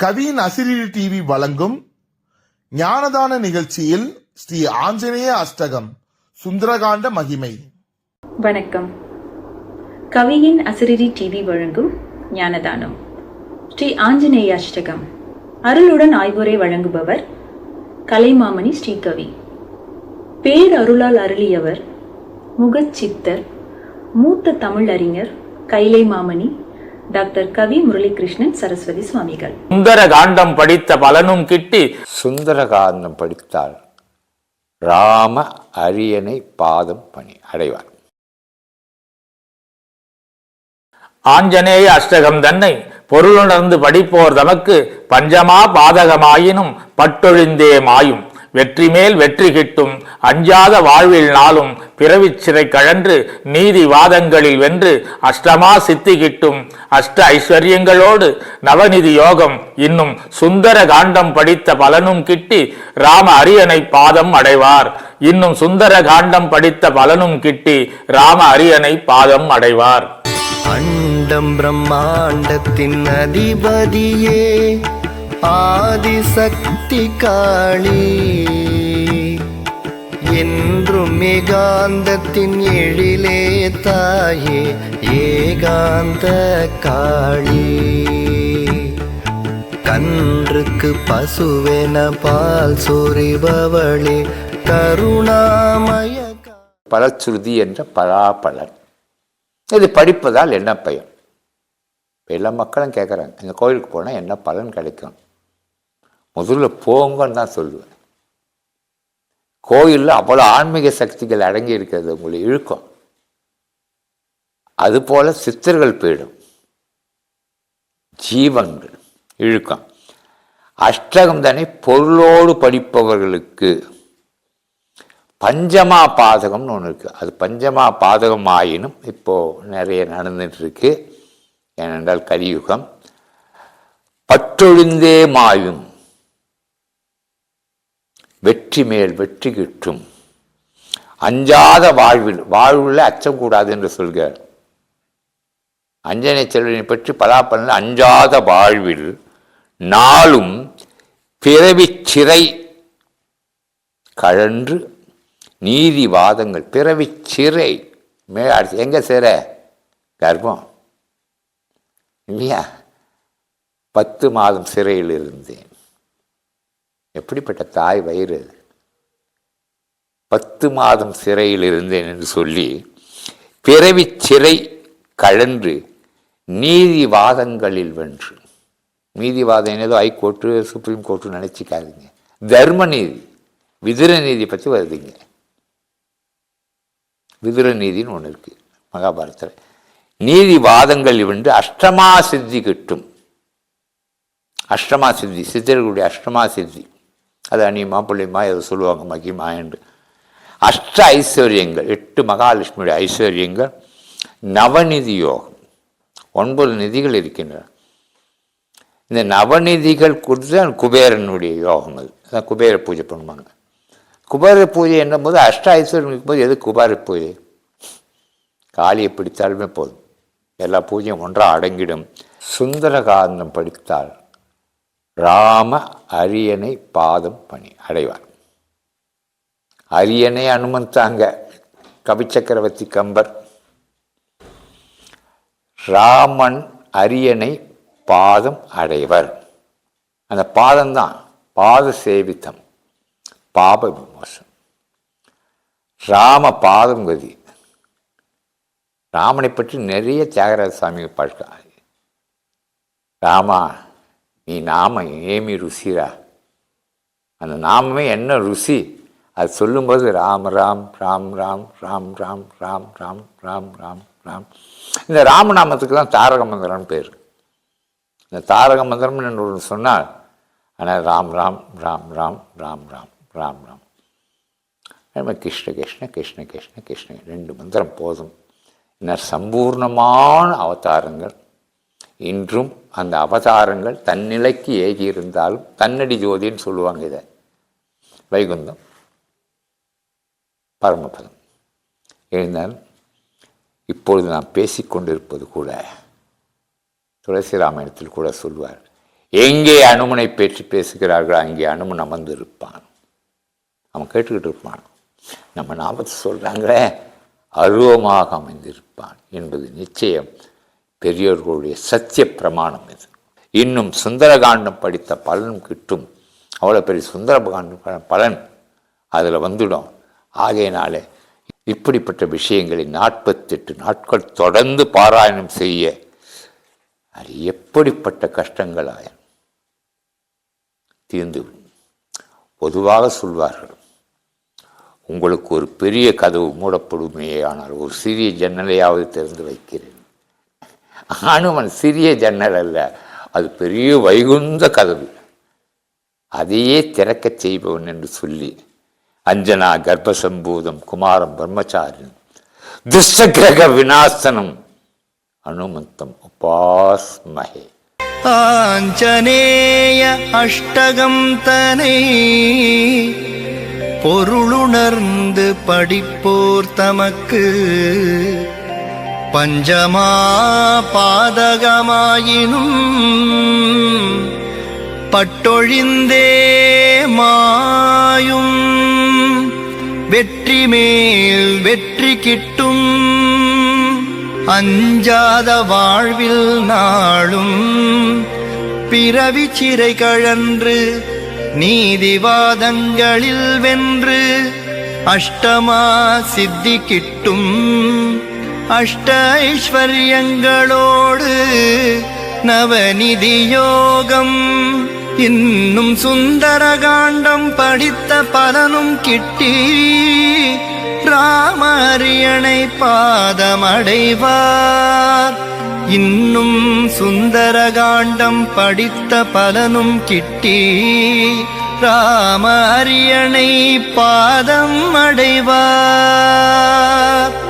கவியின் அசிரிரி TV வழங்கும் ஞானதான நிகழ்ச்சியில் ஸ்ரீ ஆஞ்சநேய அஷ்டகம் சுந்தரகாண்ட மகிமை. வணக்கம். கவியின் அசிரிரி டிவி வழங்கும் ஞானதானம். ஸ்ரீ ஆஞ்சநேய அஷ்டகம். அருளுடன் ஆய்வுரை வழங்குபவர் கலைமாமணி ஸ்ரீகவி. பேரருளால் அருளியவர் முகச்சித்தர் மூத்த தமிழ் அறிஞர் கைலை மாமணி டாக்டர் கவி முரளிகிருஷ்ணன் சரஸ்வதி சுவாமிகள். சுந்தர காண்டம் படித்த பலனும் கிட்டி. சுந்தரகாந்தம் படித்தால் ராம அரியணை பாதம் பணி அடைவார். ஆஞ்சநேய அஷ்டகம் தன்னை பொருளுணர்ந்து படிப்போர் தமக்கு பஞ்சமா பாதகமாயினும் பட்டொழிந்தே மாயும். வெற்றி மேல் வெற்றி கிட்டும். அஞ்சாத வாழ்வில் நாளும் பிறவிச் சிறை கழன்று நீதி வாதங்களில் வென்று அஷ்டமா சித்தி கிட்டும். அஷ்ட ஐஸ்வர்யங்களோடு நவநிதி யோகம் இன்னும் சுந்தர காண்டம் படித்த பலனும் கிட்டி ராம அரியணை பாதம் அடைவார். இன்னும் சுந்தர காண்டம் படித்த பலனும் கிட்டி ராம அரியணை பாதம் அடைவார். அண்டம் பிரம்மாண்டத்தின் அதிபதியே. ஆதிசக்தி காளி என்றும் ஏகாந்தத்தின் எழிலே தாயே ஏகாந்த காளி கன்றுக்கு பசுவென பால் சொரிபவளே கருணாமய பலச்சுருதி என்ற பலாபலன் இது படிப்பதால் என்ன பயன் எல்லா மக்களும் கேட்குறாங்க இந்த கோயிலுக்கு போனால் என்ன பலன் கிடைக்கும்? முதல்ல போங்கன்னு தான் சொல்லுவேன். கோயிலில் அவ்வளோ ஆன்மீக சக்திகள் அடங்கி இருக்கிறது உங்களை இழுக்கும். அதுபோல் சித்தர்கள் போயிடும். ஜீவன்கள் இழுக்கம். அஷ்டகம் தானே பொருளோடு படிப்பவர்களுக்கு. பஞ்சமா பாதகம்னு ஒன்று இருக்குது அது பஞ்சமா பாதகம் ஆயினும் இப்போது நிறைய நடந்துட்டுருக்கு. ஏனென்றால் கலியுகம். பற்றொழிந்தே மாயும். வெற்றி மேல் வெற்றி கிட்டும். அஞ்சாத வாழ்வில் வாழ்வில் அச்சம் கூடாது என்று சொல்கிறார். அஞ்சனை செல்வனை பற்றி பலாப்பலன் அஞ்சாத வாழ்வில் நாளும் பிறவிச் சிறை கழன்று நீதி வாதங்கள் பிறவிச் சிறை மே அடுத்து எங்கே சிற கர்ப்பம். இல்லையா? பத்து மாதம் சிறையில் இருந்தேன். எப்படிப்பட்ட தாய் வயிறு? அது? பத்து மாதம் சிறையில் இருந்தேன் என்று சொல்லி பிறவிச் சிறை கழன்று நீதிவாதங்களில் வென்று. நீதிவாதம் ஏதோ ஹைகோர்ட்டு சுப்ரீம் கோர்ட்டு நினச்சிக்காதீங்க. தர்ம நீதி விதிர நீதி பற்றி வருதுங்க. விதுர நீதின்னு ஒன்று இருக்கு மகாபாரதத்தில். நீதிவாதங்கள் வென்று அஷ்டமா சித்தி கிட்டும். அஷ்டமா சித்தி சித்தர்களுடைய அஷ்டமா சித்தி. அது அணி மாப்பிள்ளைமா எது சொல்லுவாங்க மகிமா என்று அஷ்ட ஐஸ்வர்யங்கள் எட்டு மகாலட்சுமியுடைய ஐஸ்வர்யங்கள் நவநிதி யோகம். ஒன்பது நிதிகள் இருக்கின்றன. இந்த நவநிதிகள் கொடுத்து குபேரனுடைய யோகம் அது. அதான் குபேர பூஜை பண்ணுவாங்க. குபேர பூஜை என்னும் போது அஷ்ட ஐஸ்வர்யம் இருக்கும்போது எது குபேர பூஜை? காளியை பிடித்தாலுமே போதும். எல்லா பூஜையும் ஒன்றாக அடங்கிடும். சுந்தரகாந்தம் படித்தால் ராம அரியணை பாதம் பணி அடைவார். அரியணை அனுமந்தாங்க கவிச்சக்கரவர்த்தி கம்பர். ராமன் அரியணை பாதம் அடைவர். அந்த பாதம்தான் பாத சேவித்தம் பாப விமோசம் ராம பாதம் கதி. ராமனை பற்றி நிறைய தியாகராஜ சுவாமி பழக்க ராமா நீ நாம ஏமி ருசிரா அந்த நாமமே என்ன ருசி அது சொல்லும்போது ராம் ராம் ராம் ராம் ராம் ராம் ராம் ராம் ராம் ராம் ராம் இந்த ராமநாமத்துக்கு தான் தாரக மந்திரம்னு பேர் இந்த தாரக மந்திரம்னு என்று ஒன்று சொன்னால் ஆனால் ராம் ராம் ராம் ராம் ராம் ராம் ராம் ராம் நம்ம கிருஷ்ண கிருஷ்ண கிருஷ்ண கிருஷ்ண கிருஷ்ண ரெண்டு மந்திரம் போதும் இன்னும் சம்பூர்ணமான அவதாரங்கள் இன்றும் அந்த அவதாரங்கள் தன்னிலைக்கு ஏகி இருந்தாலும் தன்னடி ஜோதின்னு சொல்லுவாங்க இதை. வைகுந்தம். பரமபதம். எழுந்தால் இப்பொழுது நாம் பேசிக்கொண்டிருப்பது கூட துளசி ராமாயணத்தில் கூட சொல்வார் எங்கே அனுமனை பேச்சு பேசுகிறார்களோ அங்கே அனுமன் அமர்ந்திருப்பான். அவன் கேட்டுக்கிட்டு இருப்பான். நம்ம ஞாபகத்தை சொல்கிறாங்களே அருவமாக அமைந்திருப்பான் என்பது நிச்சயம். பெரியோர்களுடைய சத்திய பிரமாணம் இது. இன்னும் சுந்தரகாண்டம் படித்த பலனும் கிட்டும். அவ்வளோ பெரிய சுந்தரகாண்டம் பலன் அதில் வந்துடும். ஆகையினாலே இப்படிப்பட்ட விஷயங்களை நாற்பத்தெட்டு நாட்கள் தொடர்ந்து பாராயணம் செய்ய அது எப்படிப்பட்ட கஷ்டங்களாய தீர்ந்துவிடும் பொதுவாக சொல்வார்கள் உங்களுக்கு ஒரு பெரிய கதவு மூடப்படுமே ஆனால் ஒரு சிறிய ஜன்னலையாவது திறந்து வைக்கிறேன். ஹனுமன் சிறிய ஜன்னல் அல்ல. அது பெரிய வைகுந்த கதவு. அதையே திறக்கச் செய்பவன் என்று சொல்லி அஞ்சனா கர்ப்பசம்பூதம் குமாரம் பிரம்மச்சாரியன் துஷ்டகிரக விநாசனம் அனுமந்தம் உபாஸ்மகே. ஆஞ்சநேய அஷ்டகம் தனை பொருளுணர்ந்து படிப்போர் தமக்கு. பஞ்சமா பாதகமாயினும் பட்டொழிந்தே மாயும். வெற்றி மேல் வெற்றி கிட்டும். அஞ்சாத வாழ்வில் நாளும் பிறவி சிறை கழன்று நீதிவாதங்களில் வென்று அஷ்டமா சித்தி கிட்டும். அஷ்ட ஐஸ்வர்யங்களோடு நவநிதி யோகம் இன்னும் சுந்தரகாண்டம் படித்த பலனும் கிட்டி. ராமரியணை பாதமடைவார். இன்னும் சுந்தரகாண்டம் படித்த பலனும் கிட்டி. ராம பாதம் அடைவார்